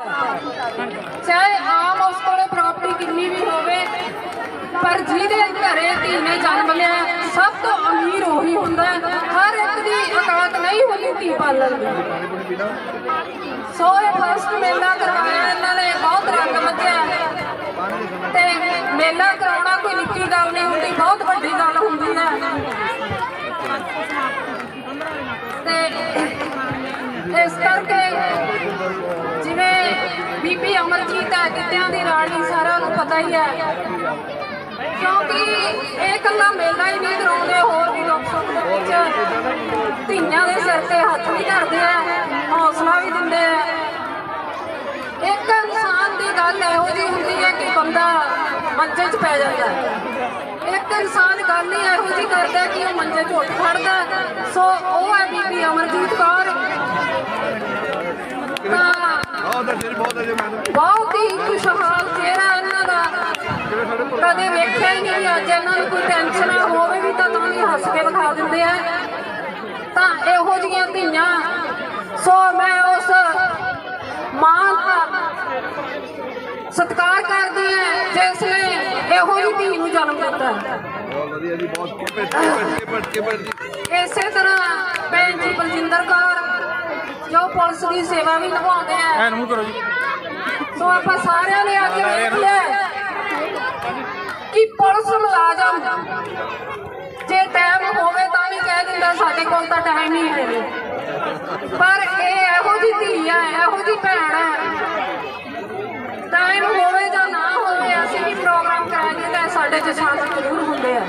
ਚਾਹੇ ਆਮ ਉਸ ਕੋਲੇ ਪ੍ਰਾਪਰਟੀ ਕਿੰਨੀ ਵੀ ਹੋਵੇ, ਪਰ ਜਿਹਦੇ ਘਰੇ ਧੀ ਨੇ ਜਨਮ ਲਿਆ, ਸਭ ਤੋਂ ਅਮੀਰ ਉਹੀ ਹੁੰਦਾ ਹਰ ਇੱਕ ਦੀ ਔਕਾਤ ਨਹੀਂ ਹੁੰਦੀ ਧੀ ਪਾਲਣ ਦੀ। ਸੋ ਇਹ ਫਸਟ ਮੇਲਾ ਕਰਵਾਇਆ, ਇਹਨਾਂ ਨੇ ਬਹੁਤ ਰੰਗ ਮੱਚਿਆ ਤੇ ਮੇਲਾ ਕਰਾਉਣਾ ਕੋਈ ਨਿੱਕੀ ਗੱਲ ਨਹੀਂ ਹੁੰਦੀ, ਬਹੁਤ ਵੱਡੀ ਗੱਲ ਹੁੰਦੀ ਹੈ। ਤੇ ਇਸ ਕਰਕੇ ਅਮਰਜੀਤ ਹੈ ਕਿਤਿਆਂ ਦੀ ਰਾਣੀ, ਸਾਰਿਆਂ ਨੂੰ ਪਤਾ ਹੀ ਹੈ। ਕਿਉਂਕਿ ਇਹ ਇਕੱਲਾ ਮੇਲਾ ਹੀ ਨਹੀਂ ਕਰਾਉਂਦੇ, ਹੋਰ ਵੀ ਲੋਕ ਸੁੱਖ ਦੇ ਵਿੱਚ ਧੀਆਂ ਦੇ ਸਿਰ ਤੇ ਹੱਥ ਵੀ ਧਰਦੇ ਆ, ਹੌਸਲਾ ਵੀ ਦਿੰਦੇ ਆ। ਇੱਕ ਇਨਸਾਨ ਦੀ ਗੱਲ ਇਹੋ ਜਿਹੀ ਹੁੰਦੀ ਹੈ ਕਿ ਬੰਦਾ ਮੰਜੇ 'ਚ ਪੈ ਜਾਂਦਾ ਹੈ। ਇੱਕ ਇਨਸਾਨ ਗੱਲ ਹੀ ਇਹੋ ਜਿਹੀ ਕਰਦਾ ਕਿ ਉਹ ਮੰਜੇ 'ਚ ਉੱਠ ਖੜਦਾ ਸੋ ਉਹ ਹੈ ਬੀਬੀ ਅਮਰਜੀਤ ਕੌਰ ਤਾਂ ਬਹੁਤ ਹੈ ਜੇ ਖੁਸ਼ਹਾਲ ਚਿਹਰਾ ਇਹਨਾਂ ਦਾ ਕਦੇ ਵੇਖਿਆ ਹੀ ਨਹੀਂ ਅੱਜ ਇਹਨਾਂ ਨੂੰ ਕੋਈ ਟੈਨਸ਼ਨ ਹੋਵੇ ਵੀ ਤਾਂ ਤਾਂ ਵੀ ਹੱਸ ਕੇ ਵਿਖਾ ਦਿੰਦੇ ਆ। ਤਾਂ ਇਹੋ ਜਿਹੀਆਂ ਧੀਆਂ ਸੋ ਮੈਂ ਉਸ ਮਾਂ ਦਾ ਸਤਿਕਾਰ ਕਰਦੀ ਹਾਂ ਜਿਸ ਨੇ ਇਹੋ ਜਿਹੀ ਧੀ ਨੂੰ ਜਨਮ ਦਿੱਤਾ। ਬਹੁਤ ਵਧੀਆ ਜੀ ਬਹੁਤ ਜੀ ਇਸੇ ਤਰ੍ਹਾਂ ਭੈਣ ਜੀ ਬਲਜਿੰਦਰ ਕੌਰ ਜੋ ਪੁਲਿਸ ਦੀ ਸੇਵਾ ਵੀ ਨਿਭਾਉਂਦੇ ਆ। ਐਨ ਮੂੰਹ ਕਰੋ ਜੀ। ਸੋ ਆਪਾਂ ਸਾਰਿਆਂ ਨੇ ਅੱਜ ਵੇਖ ਲਿਆ ਕਿ ਪੁਲਿਸ ਮੁਲਾਜ਼ਮ ਜੇ ਟਾਈਮ ਹੋਵੇ ਤਾਂ ਵੀ ਕਹਿ ਦਿੰਦਾ ਸਾਡੇ ਕੋਲ ਤਾਂ ਟਾਈਮ ਹੀ ਹੈ ਨਹੀਂ। ਪਰ ਇਹ ਇਹੋ ਜਿਹੀ ਧੀ ਹੈ ਇਹੋ ਜਿਹੀ ਭੈਣ ਹੈ ਟਾਈਮ ਹੋਵੇ ਜਾਂ ਨਾ ਹੋਵੇ ਅਸੀਂ ਵੀ ਪ੍ਰੋਗਰਾਮ ਕਰਾਂਗੇ ਤਾਂ ਸਾਡੇ ਚ ਸ਼ਾਮਲ ਜ਼ਰੂਰ ਹੁੰਦੇ ਆ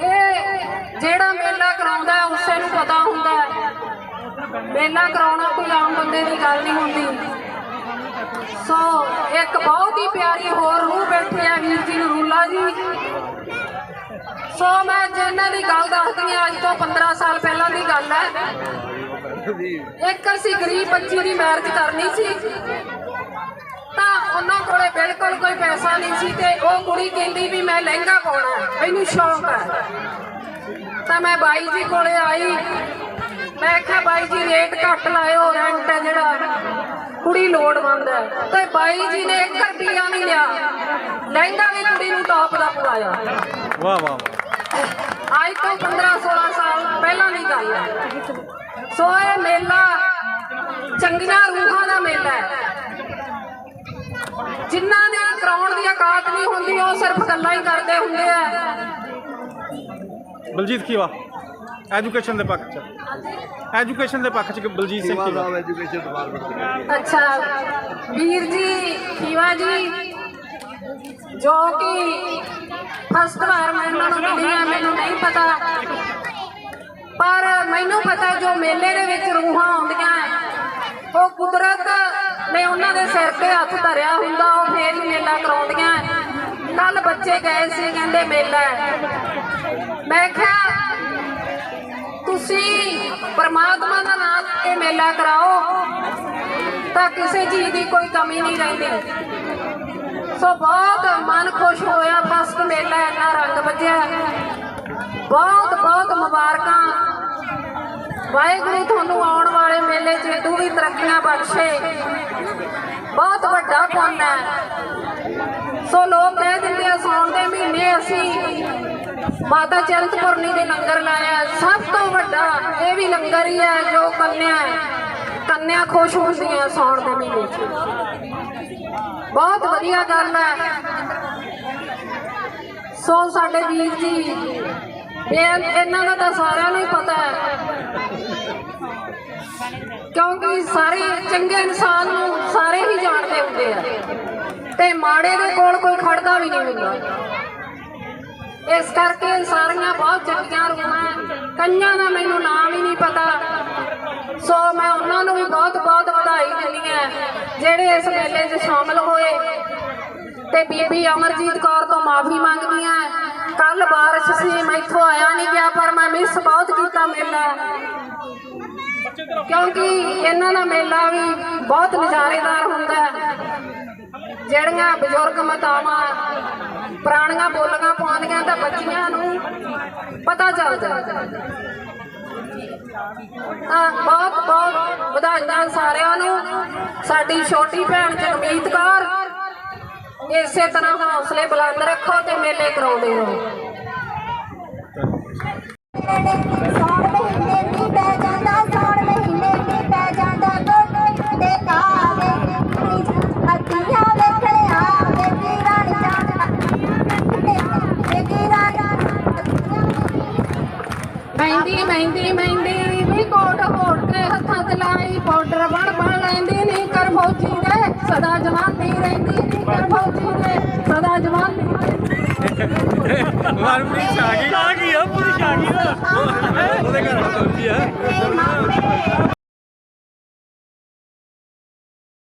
ਇਹ ਜਿਹੜਾ ਮੇਲਾ ਕਰਾਉਂਦਾ ਉਸੇ ਨੂੰ ਪਤਾ ਹੁੰਦਾ ਹੈ। ਮੇਲਾ ਕਰਾਉਣਾ ਕੋਈ ਆਮ ਬੰਦੇ ਦੀ ਗੱਲ ਨਹੀਂ ਹੁੰਦੀ। ਸੋ, ਇੱਕ ਬਹੁਤ ਹੀ ਪਿਆਰੀ ਹੋਰ ਰੂਹ ਬੈਠੇ ਆ ਵੀਰ ਜੀ ਨਰੂਲਾ ਜੀ। ਸੋ, ਮੈਂ ਜਿਨ੍ਹਾਂ ਦੀ ਗੱਲ ਦੱਸਦੀ ਹਾਂ, ਅੱਜ ਤੋਂ 15 ਸਾਲ ਪਹਿਲਾਂ ਦੀ ਗੱਲ ਹੈ। ਇੱਕ ਅਸੀਂ ਗਰੀਬ ਬੱਚੀ ਦੀ ਮੈਰਿਜ ਕਰਨੀ ਸੀ। ਤਾਂ ਉਹਨਾਂ ਕੋਲੇ ਬਿਲਕੁਲ ਕੋਈ ਪੈਸਾ ਨਹੀਂ ਸੀ ਤੇ ਉਹ ਕੁੜੀ ਕਹਿੰਦੀ ਵੀ ਮੈਂ ਲਹਿੰਗਾ ਪਾਉਣਾ ਮੈਨੂੰ ਸ਼ੌਂਕ ਹੈ। ਤਾਂ ਮੈਂ ਬਾਈ ਜੀ ਕੋਲੇ ਆਈ। ਮੈਂ ਕਿਹਾ ਬਾਈ ਜੀ ਰੇਟ ਘੱਟ ਲਾਇਓ ਰੈਂਟ ਹੈ ਜਿਹੜਾ। ਕੁੜੀ ਲੋੜਵੰਦ ਹੈ। ਤੇ ਬਾਈ ਜੀ ਨੇ 1 ਰੁਪਿਆ ਨਹੀਂ ਲਿਆ। ਲਹਿੰਗਾ ਵੀ ਕੁੜੀ ਨੂੰ ਟੌਪ ਦਾ ਪਵਾਇਆ। ਵਾਹ ਵਾਹ ਵਾਹ। ਅੱਜ ਤੋਂ 15 16 ਸਾਲ ਪਹਿਲਾਂ ਦੀ ਗੱਲ ਹੈ। ਸੋ ਇਹ ਮੇਲਾ ਚੰਗੀਆਂ ਰੂਹਾਂ ਦਾ ਮੇਲਾ ਹੈ। ਜਿਨ੍ਹਾਂ ਦੇ ਕਰਾਉਣ ਦੀ ਔਕਾਤ ਨਹੀਂ ਹੁੰਦੀ ਉਹ ਸਿਰਫ ਗੱਲਾਂ ਹੀ ਕਰਦੇ ਹੁੰਦੇ ਆ। ਬਲਜੀਤ ਖੀਵਾ ਐਜੂਕੇਸ਼ਨ ਦੇ ਪੱਖ 'ਚ। ਐਜੂਕੇਸ਼ਨ ਦੇ ਪੱਖ 'ਚ ਬਲਜੀਤ ਸਿੰਘ ਖੀਵਾ ਦਾ ਐਜੂਕੇਸ਼ਨ ਡਿਪਾਰਟਮੈਂਟ ਅੱਛਾ ਵੀਰ ਜੀ ਖੀਵਾ ਜੀ ਜੋ ਕਿ ਫਸਟ ਵਾਰ ਮੈਂ ਇਹਨਾਂ ਨੂੰ ਮਿਲੀ ਆ ਮੈਨੂੰ ਨਹੀਂ ਪਤਾ। ਪਰ ਮੈਨੂੰ ਪਤਾ ਜੋ ਮੇਲੇ ਦੇ ਵਿੱਚ ਰੂਹਾਂ ਆਉਂਦੀਆਂ ਉਹ ਕੁਦਰਤ ਨੇ ਉਹਨਾਂ ਦੇ ਸਿਰ ਤੇ ਹੱਥ ਧਰਿਆ ਹੁੰਦਾ ਉਹ ਫੇਰ ਹੀ ਮੇਲਾ ਕਰਾਉਂਦੀਆਂ ਕੱਲ ਬੱਚੇ ਗਏ ਸੀ ਕਹਿੰਦੇ ਮੇਲਾ ਹੈ ਮੈਂ ਕਿਹਾ, ਤੁਸੀਂ ਪਰਮਾਤਮਾ ਦਾ ਨਾਮ ਲੈ ਕੇ ਮੇਲਾ ਕਰਾਓ, ਤਾਂ ਕਿਸੇ ਚੀਜ਼ ਦੀ ਕੋਈ ਕਮੀ ਨਹੀਂ ਰਹਿੰਦੀ। ਸੋ ਬਹੁਤ ਮਨ ਖੁਸ਼ ਹੋਇਆ, ਫਸਟ ਮੇਲਾ ਇੰਨਾ ਰੰਗ ਵੱਜਿਆ। ਬਹੁਤ ਬਹੁਤ ਮੁਬਾਰਕਾਂ। ਵਾਹਿਗੁਰੂ ਤੁਹਾਨੂੰ ਆਉਣ ਵਾਲੇ ਮੇਲੇ 'ਚ ਤੂੰ ਵੀ ਤਰੱਕੀਆਂ ਬਖਸ਼ੇ। ਬਹੁਤ ਵੱਡਾ ਪੁੰਨ ਹੈ। ਸੋ ਲੋਕ ਕਹਿ ਦਿੰਦੇ ਆ ਸੌਣ ਦੇ ਮਹੀਨੇ ਅਸੀਂ ਮਾਤਾ ਚਿੰਤਪੁਰਨੀ ਦੇ ਲੰਗਰ ਲਾਇਆ ਸਭ ਤੋਂ ਵੱਡਾ ਇਹ ਵੀ ਲੰਗਰ ਹੀ ਹੈ ਜੋ ਕੰਨਿਆ ਕੰਨਿਆ ਖੁਸ਼ ਹੁੰਦੀਆਂ ਸੌਣ ਦੇ ਮਹੀਨੇ 'ਚ। ਬਹੁਤ ਵਧੀਆ ਗੱਲ ਹੈ। ਸੋ ਸਾਡੇ ਵੀਰ ਜੀ, ਇਹ ਇਹਨਾਂ ਦਾ ਤਾਂ ਸਾਰਿਆਂ ਨੂੰ ਹੀ ਪਤਾ ਹੈ। ਕਿਉਂਕਿ ਸਾਰੇ ਚੰਗੇ ਇਨਸਾਨ ਨੂੰ ਸਾਰੇ ਹੀ ਜਾਣਦੇ ਹੁੰਦੇ ਆ। ਤੇ ਮਾੜੇ ਦੇ ਕੋਲ ਕੋਈ ਖੜਦਾ ਵੀ ਨਹੀਂ ਹੁੰਦਾ। ਇਸ ਕਰਕੇ ਸਾਰੀਆਂ ਬਹੁਤ ਚੰਗੀਆਂ ਰੂਹਾਂ ਕਈਆਂ ਦਾ ਮੈਨੂੰ ਨਾਮ ਹੀ ਨਹੀਂ ਪਤਾ। ਸੋ ਮੈਂ ਉਹਨਾਂ ਨੂੰ ਵੀ ਬਹੁਤ ਬਹੁਤ ਵਧਾਈ ਦਿੰਦੀ ਹਾਂ ਜਿਹੜੇ ਇਸ ਮੇਲੇ 'ਚ ਸ਼ਾਮਲ ਹੋਏ। ਤੇ ਬੀਬੀ ਅਮਰਜੀਤ ਕੌਰ ਤੋਂ ਮਾਫੀ ਮੰਗਦੀ ਹਾਂ ਕੱਲ ਬਾਰਿਸ਼ ਸੀ, ਮੈਂ ਇੱਥੋਂ ਆਇਆ ਨਹੀਂ ਗਿਆ, ਪਰ ਮੈਂ ਮਿਸ ਬਹੁਤ ਕੀਤਾ ਮੇਲਾ। ਕਿਉਂਕਿ ਇਹਨਾਂ ਦਾ ਮੇਲਾ ਵੀ ਬਹੁਤ ਨਜ਼ਾਰੇਦਾਰ ਹੁੰਦਾ। ਜਿਹੜੀਆਂ ਬਜ਼ੁਰਗ ਮਾਤਾਵਾਂ ਪੁਰਾਣੀਆਂ ਬੋਲੀਆਂ ਪਾਉਂਦੀਆਂ ਤਾਂ ਬੱਚੀਆਂ ਨੂੰ ਪਤਾ ਚੱਲਦਾ ਤਾਂ ਬਹੁਤ ਬਹੁਤ ਵਧਾਈਆਂ ਸਾਰਿਆਂ ਨੂੰ। ਸਾਡੀ ਛੋਟੀ ਭੈਣ ਜਗਮੀਤ ਕੌਰ, ਇਸੇ ਤਰ੍ਹਾਂ ਹੌਸਲੇ ਬੁਲੰਦ ਰੱਖੋ ਤੇ ਮੇਲੇ ਕਰਾਉਂਦੇ ਰਹੋ। ਮਹਿੰਦੀ ਮਹਿੰਦੀ ਮਹਿੰਦੀ ਵੀ ਕੋਟ ਹੋੜ ਕੇ ਹੱਥਾਂ ਤੇ ਲਾਈ। ਪਾਊਡਰ ਬਣ ਬਣ ਲੈਂਦੀ ਨੀ ਕਰ ਫੌਜੀ ਦੇ। ਸਦਾ ਜਵਾਨੀ ਰਹਿੰਦੀ ਨੀ ਕਰ ਫੌਜੀ ਦੇ। ਸਦਾ ਜਵਾਨੀ ਮਨਪ੍ਰੀਤ ਆ ਗਈ ਆ ਗਈ ਆ? ਪੂਰੀ ਆ? ਗਈ ਉਹਦੇ ਘਰ ਮਾਪੇ